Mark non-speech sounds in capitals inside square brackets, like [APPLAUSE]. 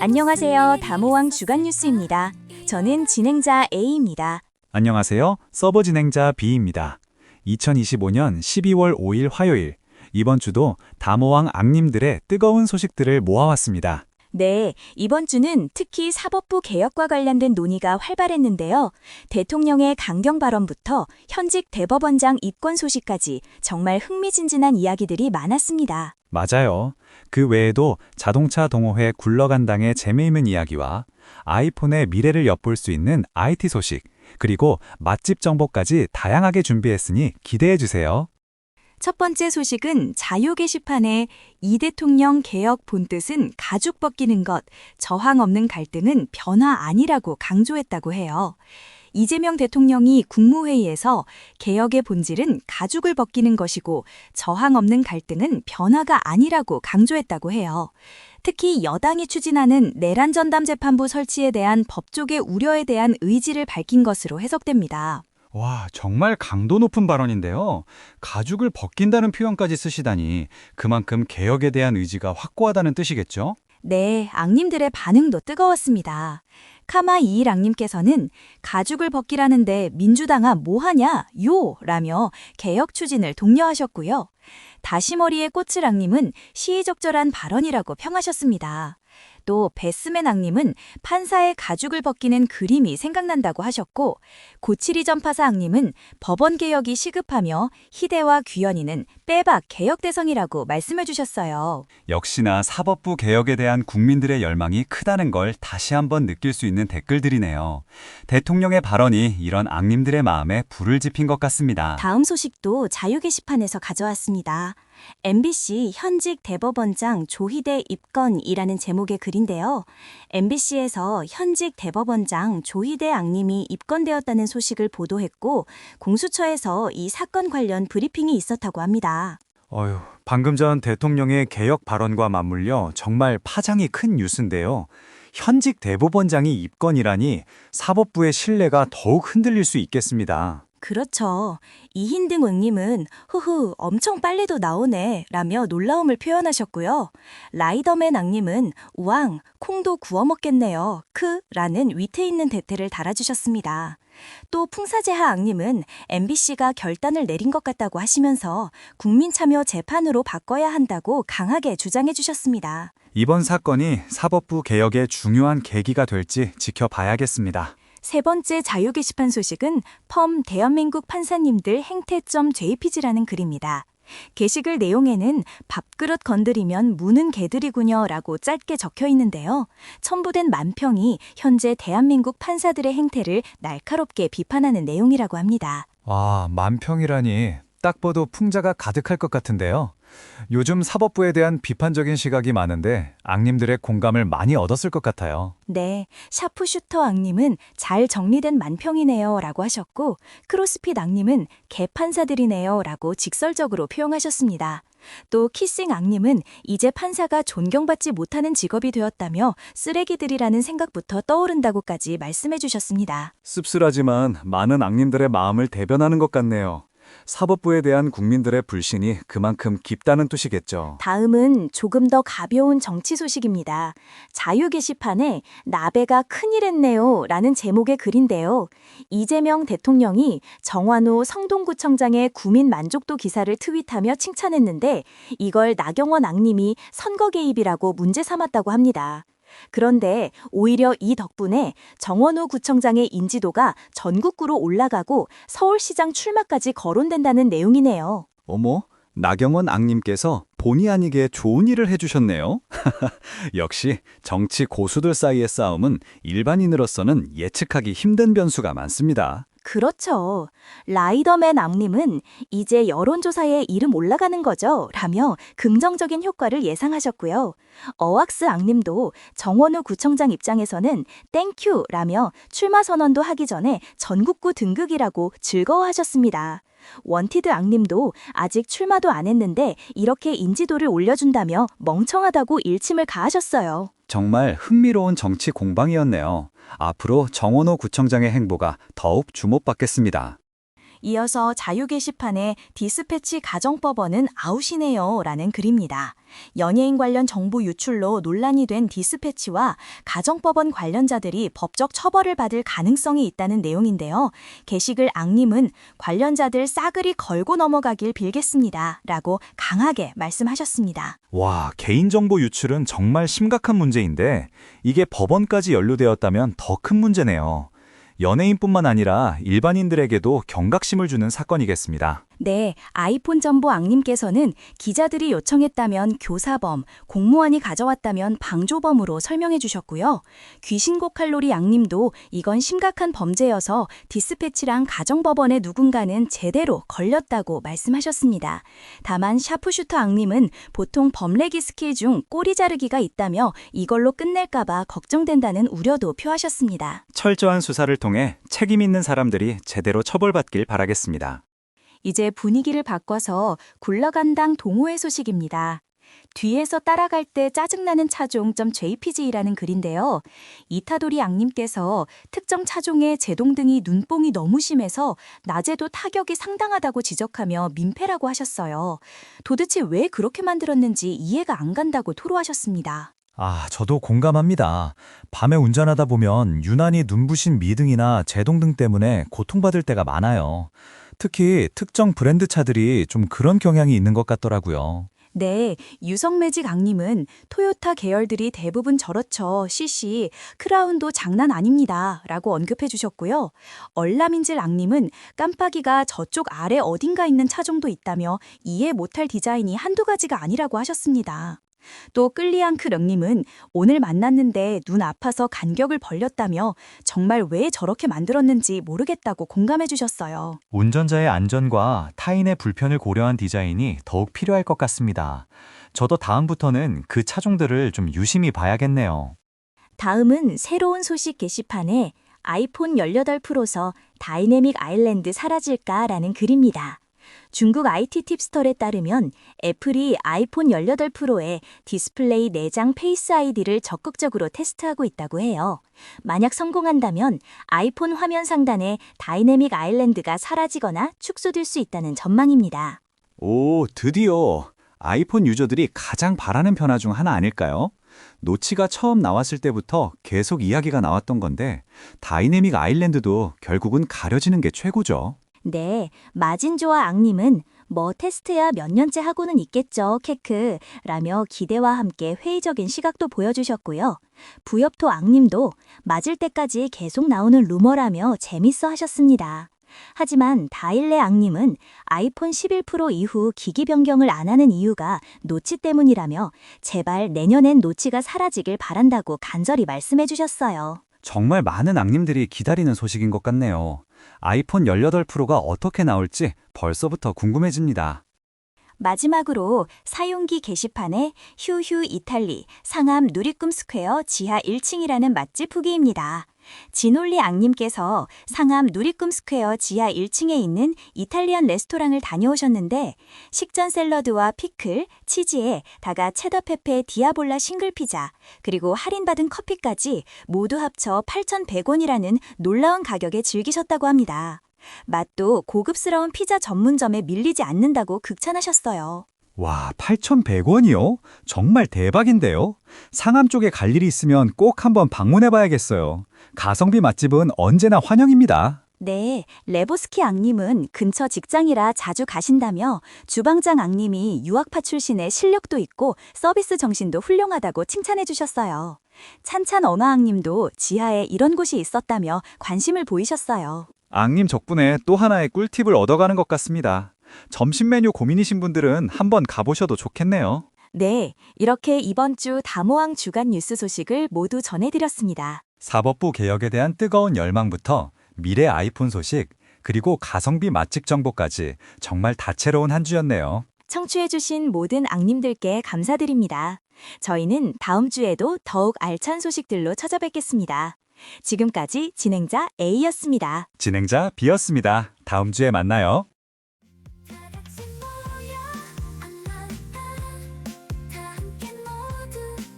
안녕하세요. 다모왕 주간 뉴스입니다. 저는 진행자 A입니다. 안녕하세요. 서버 진행자 B입니다. 2025년 12월 5일 화요일, 이번 주도 다모왕 앙님들의 뜨거운 소식들을 모아왔습니다. 네, 이번 주는 특히 사법부 개혁과 관련된 논의가 활발했는데요. 대통령의 강경 발언부터 현직 대법원장 입건 소식까지 정말 흥미진진한 이야기들이 많았습니다. 맞아요. 그 외에도 자동차 동호회 굴러간당의 재미있는 이야기와 아이폰의 미래를 엿볼 수 있는 IT 소식, 그리고 맛집 정보까지 다양하게 준비했으니 기대해주세요. 첫 번째 소식은 자유 게시판에 이 대통령 개혁 본뜻은 가죽 벗기는 것, 저항 없는 갈등은 변화 아니라고 강조했다고 해요. 이재명 대통령이 국무회의에서 개혁의 본질은 가죽을 벗기는 것이고 저항 없는 갈등은 변화가 아니라고 강조했다고 해요. 특히 여당이 추진하는 내란 전담 재판부 설치에 대한 법조계 우려에 대한 의지를 밝힌 것으로 해석됩니다. 와, 정말 강도 높은 발언인데요. 가죽을 벗긴다는 표현까지 쓰시다니 그만큼 개혁에 대한 의지가 확고하다는 뜻이겠죠? 네, 앙님들의 반응도 뜨거웠습니다. 카마 이일 앙님께서는 가죽을 벗기라는데 민주당아 뭐하냐, 요! 라며 개혁 추진을 독려하셨고요. 다시머리의 꽃을 앙님은 시의적절한 발언이라고 평하셨습니다. 또 베스맨 앙님은 판사의 가죽을 벗기는 그림이 생각난다고 하셨고 고치리 전파사 앙님은 법원 개혁이 시급하며 희대와 귀현이는 빼박 개혁 대성이라고 말씀해 주셨어요. 역시나 사법부 개혁에 대한 국민들의 열망이 크다는 걸 다시 한번 느낄 수 있는 댓글들이네요. 대통령의 발언이 이런 앙님들의 마음에 불을 지핀 것 같습니다. 다음 소식도 자유 게시판에서 가져왔습니다. MBC 현직 대법원장 조희대 입건이라는 제목의 글인데요. MBC에서 현직 대법원장 조희대 앙님이 입건되었다는 소식을 보도했고 공수처에서 이 사건 관련 브리핑이 있었다고 합니다. 어휴, 방금 전 대통령의 개혁 발언과 맞물려 정말 파장이 큰 뉴스인데요. 현직 대법원장이 입건이라니 사법부의 신뢰가 더욱 흔들릴 수 있겠습니다. 그렇죠. 이흰등 응님은 흐흐 엄청 빨리도 나오네 라며 놀라움을 표현하셨고요. 라이더맨 앙님은 우왕 콩도 구워 먹겠네요 크 라는 위태 있는 대퇴를 달아주셨습니다. 또 풍사제하 앙님은 MBC가 결단을 내린 것 같다고 하시면서 국민 참여 재판으로 바꿔야 한다고 강하게 주장해 주셨습니다. 이번 사건이 사법부 개혁의 중요한 계기가 될지 지켜봐야겠습니다. 세 번째 자유 게시판 소식은 펌 대한민국 판사님들 행태점 JPG라는 글입니다. 게시글 내용에는 밥그릇 건드리면 무는 개들이군요 라고 짧게 적혀 있는데요. 첨부된 만평이 현재 대한민국 판사들의 행태를 날카롭게 비판하는 내용이라고 합니다. 와, 만평이라니 딱 봐도 풍자가 가득할 것 같은데요. 요즘 사법부에 대한 비판적인 시각이 많은데 앙님들의 공감을 많이 얻었을 것 같아요. 네, 샤프슈터 앙님은 잘 정리된 만평이네요 라고 하셨고 크로스핏 앙님은 개판사들이네요 라고 직설적으로 표현하셨습니다. 또 키싱 앙님은 이제 판사가 존경받지 못하는 직업이 되었다며 쓰레기들이라는 생각부터 떠오른다고까지 말씀해 주셨습니다. 씁쓸하지만 많은 앙님들의 마음을 대변하는 것 같네요. 사법부에 대한 국민들의 불신이 그만큼 깊다는 뜻이겠죠. 다음은 조금 더 가벼운 정치 소식입니다. 자유 게시판에 나베가 큰일 했네요 라는 제목의 글인데요. 이재명 대통령이 정환호 성동구청장의 구민 만족도 기사를 트윗하며 칭찬했는데 이걸 나경원 앙님이 선거 개입이라고 문제 삼았다고 합니다. 그런데 오히려 이 덕분에 정원호 구청장의 인지도가 전국구로 올라가고 서울시장 출마까지 거론된다는 내용이네요. 어머, 나경원 앙님께서 본의 아니게 좋은 일을 해주셨네요. [LAUGHS] 역시 정치 고수들 사이의 싸움은 일반인으로서는 예측하기 힘든 변수가 많습니다. 그렇죠. 라이더맨 앙님은 이제 여론조사에 이름 올라가는 거죠. 라며 긍정적인 효과를 예상하셨고요. 어왁스 앙님도 정원우 구청장 입장에서는 땡큐 라며 출마 선언도 하기 전에 전국구 등극이라고 즐거워하셨습니다. 원티드 앙님도 아직 출마도 안 했는데 이렇게 인지도를 올려준다며 멍청하다고 일침을 가하셨어요. 정말 흥미로운 정치 공방이었네요. 앞으로 정원호 구청장의 행보가 더욱 주목받겠습니다. 이어서 자유 게시판에 디스패치 가정법원은 아웃이네요 라는 글입니다. 연예인 관련 정보 유출로 논란이 된 디스패치와 가정법원 관련자들이 법적 처벌을 받을 가능성이 있다는 내용인데요. 게시글 앙님은 관련자들 싸그리 걸고 넘어가길 빌겠습니다. 라고 강하게 말씀하셨습니다. 와, 개인정보 유출은 정말 심각한 문제인데 이게 법원까지 연루되었다면 더 큰 문제네요. 연예인뿐만 아니라 일반인들에게도 경각심을 주는 사건이겠습니다. 네, 아이폰 전보 앙님께서는 기자들이 요청했다면 교사범, 공무원이 가져왔다면 방조범으로 설명해 주셨고요. 귀신고 칼로리 앙님도 이건 심각한 범죄여서 디스패치랑 가정법원의 누군가는 제대로 걸렸다고 말씀하셨습니다. 다만 샤프슈터 앙님은 보통 범례기 스킬 중 꼬리 자르기가 있다며 이걸로 끝낼까봐 걱정된다는 우려도 표하셨습니다. 철저한 수사를 통해 책임 있는 사람들이 제대로 처벌받길 바라겠습니다. 이제 분위기를 바꿔서 굴러간당 동호회 소식입니다. 뒤에서 따라갈 때 짜증나는 차종.jpg라는 글인데요. 이타도리 앙님께서 특정 차종의 제동등이 눈뽕이 너무 심해서 낮에도 타격이 상당하다고 지적하며 민폐라고 하셨어요. 도대체 왜 그렇게 만들었는지 이해가 안 간다고 토로하셨습니다. 아, 저도 공감합니다. 밤에 운전하다 보면 유난히 눈부신 미등이나 제동등 때문에 고통받을 때가 많아요. 특히 특정 브랜드 차들이 좀 그런 경향이 있는 것 같더라고요. 네, 유성매직 앙님은 토요타 계열들이 대부분 저렇죠. CC, 크라운도 장난 아닙니다. 라고 언급해 주셨고요. 얼라민질 앙님은 깜빡이가 저쪽 아래 어딘가 있는 차종도 있다며 이해 못할 디자인이 한두 가지가 아니라고 하셨습니다. 또 끌리앙크 령님은 오늘 만났는데 눈 아파서 간격을 벌렸다며 정말 왜 저렇게 만들었는지 모르겠다고 공감해 주셨어요. 운전자의 안전과 타인의 불편을 고려한 디자인이 더욱 필요할 것 같습니다. 저도 다음부터는 그 차종들을 좀 유심히 봐야겠네요. 다음은 새로운 소식 게시판에 아이폰 18 프로서 다이내믹 아일랜드 사라질까라는 글입니다. 중국 IT 팁스tor에 따르면 애플이 아이폰 18 프로에 디스플레이 내장 페이스 아이디를 적극적으로 테스트하고 있다고 해요. 만약 성공한다면 아이폰 화면 상단에 다이내믹 아일랜드가 사라지거나 축소될 수 있다는 전망입니다. 오, 드디어 아이폰 유저들이 가장 바라는 변화 중 하나 아닐까요? 노치가 처음 나왔을 때부터 계속 이야기가 나왔던 건데 다이내믹 아일랜드도 결국은 가려지는 게 최고죠. 네, 마진조와 앙님은 뭐 테스트야 몇 년째 하고는 있겠죠, 케크. 라며 기대와 함께 회의적인 시각도 보여주셨고요. 부엽토 앙님도 맞을 때까지 계속 나오는 루머라며 재밌어 하셨습니다. 하지만 다일레 앙님은 아이폰 11 프로 이후 기기 변경을 안 하는 이유가 노치 때문이라며 제발 내년엔 노치가 사라지길 바란다고 간절히 말씀해 주셨어요. 정말 많은 앙님들이 기다리는 소식인 것 같네요. 아이폰 18 프로가 어떻게 나올지 벌써부터 궁금해집니다. 마지막으로 사용기 게시판에 휴휴 이탈리 상암 누리꿈 스퀘어 지하 1층이라는 맛집 후기입니다. 진올리 앙님께서 상암 누리꿈 스퀘어 지하 1층에 있는 이탈리안 레스토랑을 다녀오셨는데 식전 샐러드와 피클, 치즈에 다가 체더 페페 디아볼라 싱글 피자 그리고 할인받은 커피까지 모두 합쳐 8,100원이라는 놀라운 가격에 즐기셨다고 합니다. 맛도 고급스러운 피자 전문점에 밀리지 않는다고 극찬하셨어요. 와, 8,100원이요? 정말 대박인데요? 상암 쪽에 갈 일이 있으면 꼭 한번 방문해 봐야겠어요. 가성비 맛집은 언제나 환영입니다. 네, 레보스키 앙님은 근처 직장이라 자주 가신다며 주방장 앙님이 유학파 출신의 실력도 있고 서비스 정신도 훌륭하다고 칭찬해 주셨어요. 찬찬 언어앙님도 지하에 이런 곳이 있었다며 관심을 보이셨어요. 앙님 덕분에 또 하나의 꿀팁을 얻어가는 것 같습니다. 점심 메뉴 고민이신 분들은 한번 가보셔도 좋겠네요. 네, 이렇게 이번 주 다모항 주간 뉴스 소식을 모두 전해드렸습니다. 사법부 개혁에 대한 뜨거운 열망부터 미래 아이폰 소식, 그리고 가성비 맛집 정보까지 정말 다채로운 한 주였네요. 청취해주신 모든 앙님들께 감사드립니다. 저희는 다음 주에도 더욱 알찬 소식들로 찾아뵙겠습니다. 지금까지 진행자 A였습니다. 진행자 B였습니다. 다음 주에 만나요.